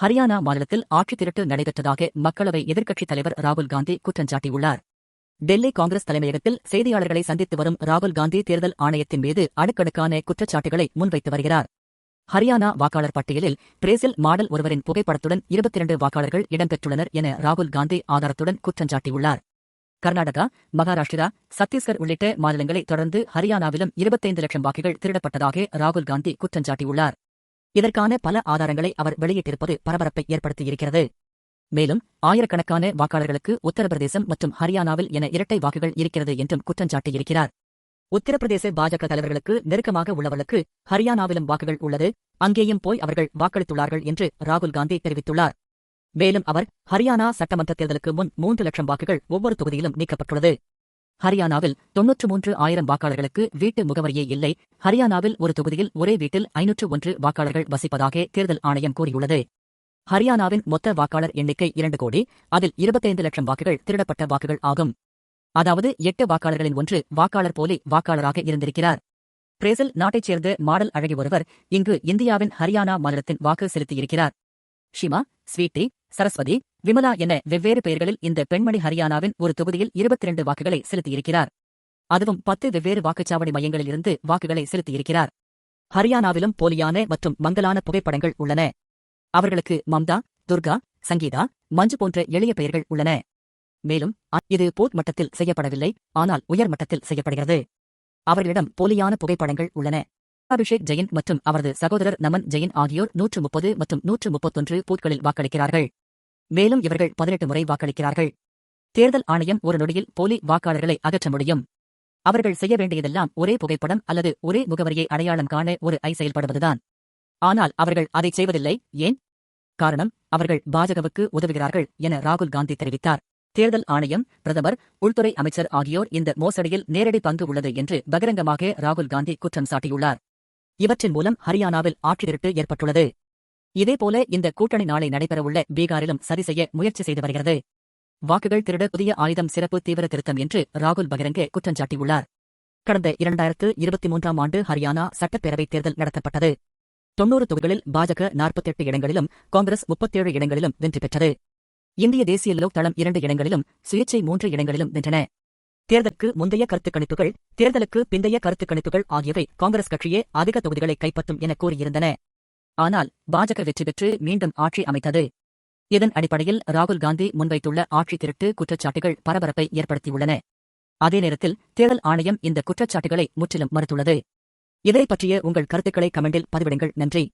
ஹரியானா மாநிலத்தில் ஆட்சி திரட்டு நடைபெற்றதாக மக்களவை எதிர்க்கட்சித் தலைவர் ராகுல் காந்தி குற்றஞ்சாட்டியுள்ளார் டெல்லி காங்கிரஸ் தலைமையகத்தில் செய்தியாளர்களை சந்தித்து வரும் ராகுல் காந்தி தேர்தல் ஆணையத்தின் மீது அடுக்கடுக்கான குற்றச்சாட்டுகளை முன்வைத்து வருகிறார். ஹரியானா வாக்காளர் பட்டியலில் பிரேசில் மாடல் ஒருவரின் புகைப்படத்துடன் இருபத்தி இரண்டு வாக்காளர்கள் இடம்பெற்றுள்ளனர் என ராகுல் காந்தி ஆதாரத்துடன் குற்றஞ்சாட்டியுள்ளார் கர்நாடகா மகாராஷ்டிரா சத்தீஸ்கர் உள்ளிட்ட மாநிலங்களை தொடர்ந்து ஹரியானாவிலும் இருபத்தைந்து லட்சம் வாக்குகள் திருடப்பட்டதாக ராகுல் காந்தி குற்றஞ்சாட்டியுள்ளார் இதற்கான பல ஆதாரங்களை அவர் வெளியிட்டிருப்பது பரபரப்பை ஏற்படுத்தியிருக்கிறது. மேலும் ஆயிரக்கணக்கான வாக்காளர்களுக்கு உத்தரப்பிரதேசம் மற்றும் ஹரியானாவில் என இரட்டை வாக்குகள் இருக்கிறது என்றும் குற்றஞ்சாட்டியிருக்கிறார் உத்தரப்பிரதேச பாஜக தலைவர்களுக்கு நெருக்கமாக உள்ளவர்களுக்கு ஹரியானாவிலும் வாக்குகள் உள்ளது. அங்கேயும் போய் அவர்கள் வாக்களித்துள்ளார்கள் என்று ராகுல் காந்தி தெரிவித்துள்ளார். மேலும் அவர் ஹரியானா சட்டமன்ற தேர்தலுக்கு முன் மூன்று லட்சம் வாக்குகள் ஒவ்வொரு தொகுதியிலும் நீக்கப்பட்டுள்ளது. ஹரியானாவில் தொன்னூற்று மூன்று ஆயிரம் வாக்காளர்களுக்கு வீட்டு முகவரியே இல்லை. ஹரியானாவில் ஒரு தொகுதியில் ஒரே வீட்டில் ஐநூற்று ஒன்று வாக்காளர்கள் வசிப்பதாக தேர்தல் ஆணையம் கூறியுள்ளது. ஹரியானாவின் மொத்த வாக்காளர் எண்ணிக்கை இரண்டு கோடி அதில் இருபத்தைந்து லட்சம் வாக்குகள் திருடப்பட்ட வாக்குகள் ஆகும். அதாவது எட்டு வாக்காளர்களின் ஒன்று வாக்காளர் போலி வாக்காளராக இருந்திருக்கிறார். பிரேசில் நாட்டைச் சேர்ந்த மாடல் அழகி ஒருவர் இங்கு இந்தியாவின் ஹரியானா மாநிலத்தின் வாக்கு செலுத்தியிருக்கிறார். ஷிமா ஸ்வீட்டி சரஸ்வதி விமலா என வெவ்வேறு பெயர்களில் இந்த பெண்மணி ஹரியானாவின் ஒரு தொகுதியில் இருபத்தி இரண்டு வாக்குகளை செலுத்தியிருக்கிறார். அதுவும் பத்து வெவ்வேறு வாக்குச்சாவடி மையங்களிலிருந்து வாக்குகளை செலுத்தியிருக்கிறார். ஹரியானாவிலும் போலியான மற்றும் மங்கலான புகைப்படங்கள் உள்ளன. அவர்களுக்கு மம்தா துர்கா சங்கீதா மஞ்சு போன்ற எளிய பெயர்கள் உள்ளன. மேலும் இது போட் மட்டத்தில் செய்யப்படவில்லை ஆனால் உயர் மட்டத்தில் செய்யப்படுகிறது. அவர்களிடம் போலியான புகைப்படங்கள் உள்ளன. அபிஷேக் ஜெயின் மற்றும் அவரது சகோதரர் நமன் ஜெயின் ஆகியோர் நூற்று முப்பது மற்றும் நூற்று முப்பத்தொன்று பூத்களில் வாக்களிக்கிறார்கள். மேலும் இவர்கள் பதினெட்டு முறை வாக்களிக்கிறார்கள். தேர்தல் ஆணையம் ஒரு நொடியில் போலி வாக்காளர்களை அகற்ற முடியும். அவர்கள் செய்ய வேண்டியதெல்லாம் ஒரே புகைப்படம் அல்லது ஒரே முகவரியை அடையாளம் காண ஒரு ஐ செயல்படுவதுதான். ஆனால் அவர்கள் அதைச் செய்வதில்லை ஏன்? காரணம் அவர்கள் பாஜகவுக்கு உதவுகிறார்கள் என ராகுல் காந்தி தெரிவித்தார். தேர்தல் ஆணையம் பிரதமர் உள்துறை அமைச்சர் ஆகியோர் இந்த மோசடியில் நேரடி பங்கு உள்ளது என்று பகிரங்கமாக ராகுல் காந்தி குற்றம் சாட்டியுள்ளார். இவற்றின் மூலம் ஹரியானாவில் ஆட்சி திருட்டு ஏற்பட்டுள்ளது. இதேபோல இந்த கூட்டணி நாளை நடைபெறவுள்ள பீகாரிலும் சரி செய்ய முயற்சி செய்து வருகிறது. வாக்குகள் திருட புதிய ஆயுதம் சிறப்பு தீவிர திருத்தம் என்று ராகுல் பகிரங்க குற்றஞ்சாட்டியுள்ளார் கடந்த இரண்டாயிரத்து இருபத்தி மூன்றாம் ஆண்டு ஹரியானா சட்டப்பேரவைத் தேர்தல் நடத்தப்பட்டது. தொன்னூறு தொகுதிகளில் பாஜக நாற்பத்தெட்டு இடங்களிலும் காங்கிரஸ் முப்பத்தேழு இடங்களிலும் வெற்றி பெற்றது. இந்திய தேசிய லோக் தளம் இரண்டு இடங்களிலும் சுயேச்சை மூன்று இடங்களிலும் வென்றன. தேர்தலுக்கு முந்தைய கருத்துக் கணிப்புகள் தேர்தலுக்கு பிந்தைய கருத்துக் கணிப்புகள் ஆகியவை காங்கிரஸ் கட்சியே அதிக தொகுதிகளை கைப்பற்றும் என கூறியிருந்தன. ஆனால் பாஜக வெற்றி பெற்று மீண்டும் ஆட்சி அமைத்தது. இதன் அடிப்படையில் ராகுல் காந்தி முன்வைத்துள்ள ஆட்சி திருட்டு குற்றச்சாட்டுகள் பரபரப்பை ஏற்படுத்தியுள்ளன. அதே நேரத்தில் தேர்தல் ஆணையம் இந்த குற்றச்சாட்டுகளை முற்றிலும் மறுத்துள்ளது. இதை பற்றிய உங்கள் கருத்துக்களை கமெண்டில் பதிவிடுங்கள். நன்றி.